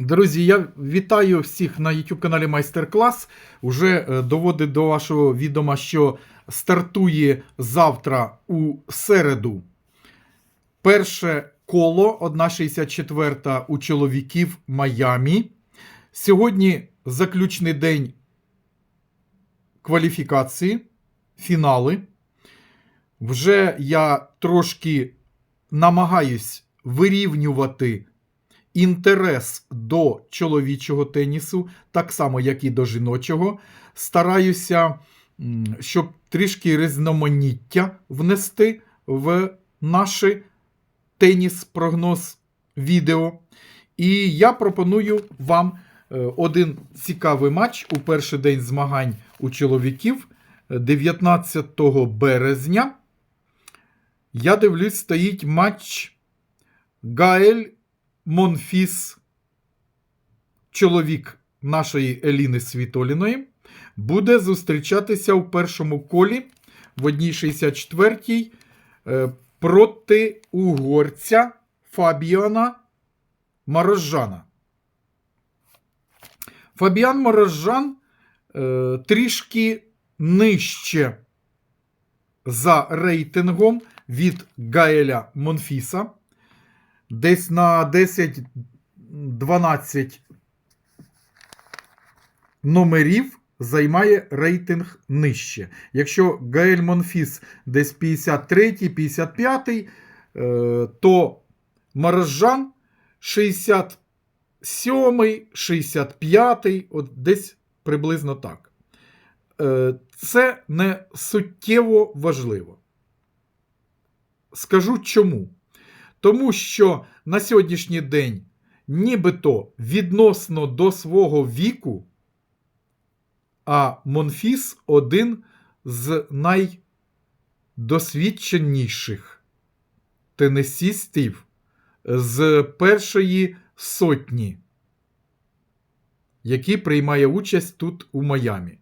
Друзі, я вітаю всіх на YouTube каналі Майстер-клас. Уже е, доводить до вашого відома, що стартує завтра у середу перше коло 1,64 у чоловіків Майамі. Сьогодні заключний день кваліфікації, фінали. Вже я трошки намагаюсь вирівнювати інтерес до чоловічого тенісу, так само, як і до жіночого. Стараюся, щоб трішки різноманіття внести в наш теніс-прогноз відео. І я пропоную вам е, один цікавий матч у перший день змагань у чоловіків е, 19 березня. Я дивлюсь, стоїть матч Гаель Монфіс, чоловік нашої Еліни Світоліної, буде зустрічатися у першому колі в 1.64 е, проти угорця Фабіана Морожана. Фабіан Морожан е, трішки нижче за рейтингом від Гаеля Монфіса. Десь на 10-12 номерів займає рейтинг нижче. Якщо Гаель Монфіс десь 53-55, е, то Маржан 67, 65, от десь приблизно так. Е, Це не суттєво важливо. Скажу чому. Тому що на сьогоднішній день, нібито відносно до свого віку, а Монфіс один з найдосвідченіших тенісістів з першої сотні, який приймає участь тут у Майамі.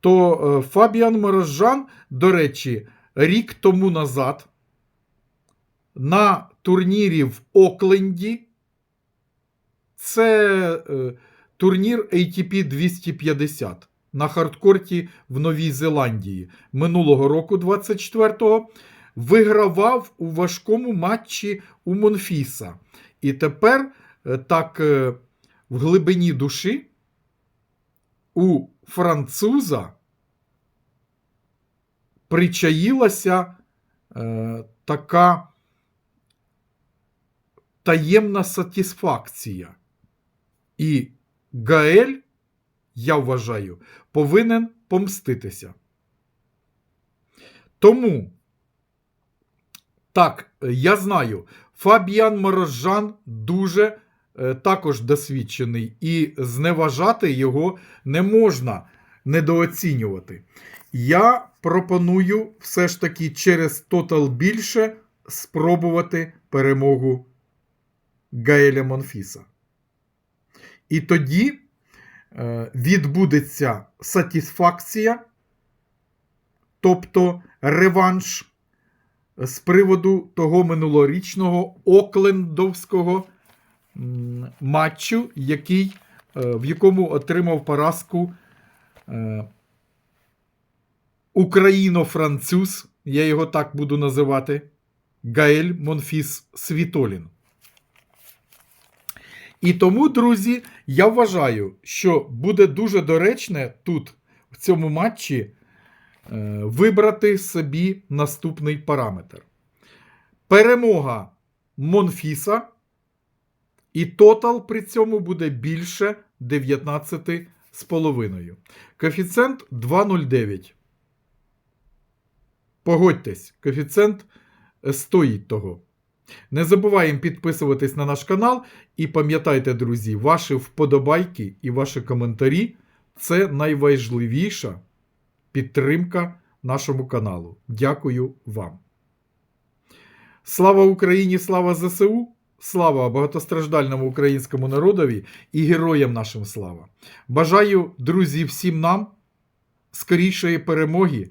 То е, Фабіан Морожан, до речі, рік тому назад на турнірі в Окленді. Це е, турнір ATP 250 на хардкорті в Новій Зеландії минулого року, 24-го, вигравав у важкому матчі у Монфіса. І тепер е, так е, в глибині душі у француза причаїлася е, така таємна сатисфакція. І Гаель, я вважаю, повинен помститися. Тому, так, я знаю, Фабіан Морожан дуже е, також досвідчений, і зневажати його не можна недооцінювати. Я пропоную все ж таки через тотал більше спробувати перемогу Гаеля Монфіса. І тоді е, відбудеться сатисфакція, тобто реванш з приводу того минулорічного оклендовського матчу, який, е, в якому отримав поразку е, Україно-француз, я його так буду називати, Гаель Монфіс Світолін. І тому, друзі, я вважаю, що буде дуже доречне тут, в цьому матчі, е, вибрати собі наступний параметр. Перемога Монфіса, і тотал при цьому буде більше 19,5. Коефіцієнт 2,09. Погодьтесь, коефіцієнт е, стоїть того. Не забуваємо підписуватись на наш канал. І пам'ятайте, друзі, ваші вподобайки і ваші коментарі це найважливіша підтримка нашому каналу. Дякую вам. Слава Україні! Слава ЗСУ! Слава багатостраждальному українському народові і героям нашим слава! Бажаю, друзі, всім нам скорішої перемоги,